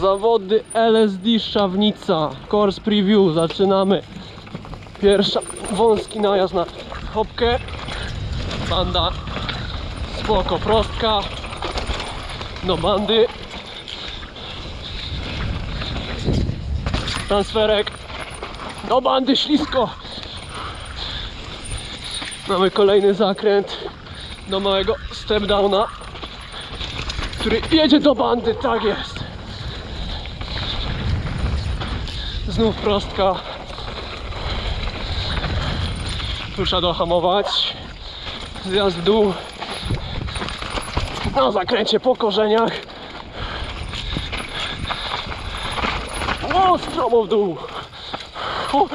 Zawody LSD Szczawnica. Course preview. Zaczynamy. Pierwsza wąski najazd na hopkę. Banda. Spoko, prostka. Do bandy. Transferek. Do bandy ślisko. Mamy kolejny zakręt do małego step downa, który jedzie do bandy, tak jest. Znów prostka. Tu trzeba dohamować. Zjazd w dół. Na zakręcie po korzeniach. O, stromo w dół. U.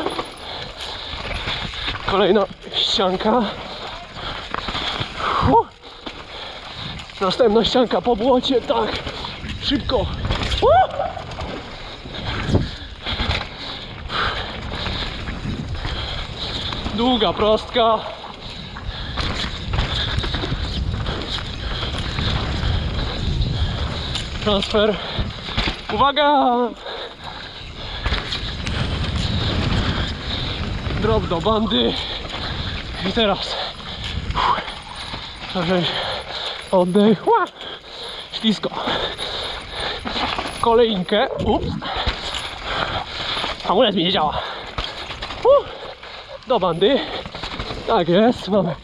Kolejna ścianka. U. Następna ścianka po błocie, tak. Szybko. U. Długa prostka. Transfer. Uwaga! Drop do bandy. I teraz. Proszę oddech. Ła! Ślisko. Kolejnkę. Ups. Hamulec mi nie działa. Do bandy. Tak jest. Mamy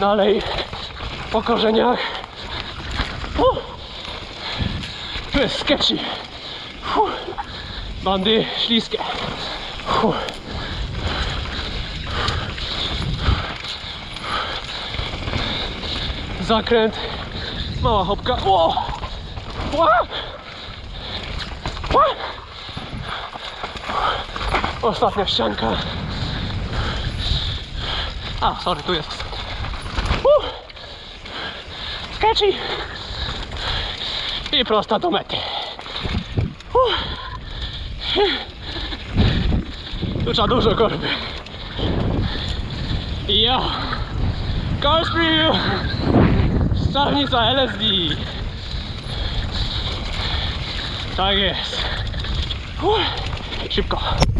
dalej po korzeniach. Uh. Tu jest sketchy. Uh. Bandy śliskie. Uh. Zakręt. Mała hopka. O! Ła! Ostatnia ścianka. A, sorry, tu jest. Uh! Sketchy. I prosta do mety. Uh! Tu trzeba dużo korby. Ja. Preview. Stawnica LSD. Tak jest. Uff, Szybko.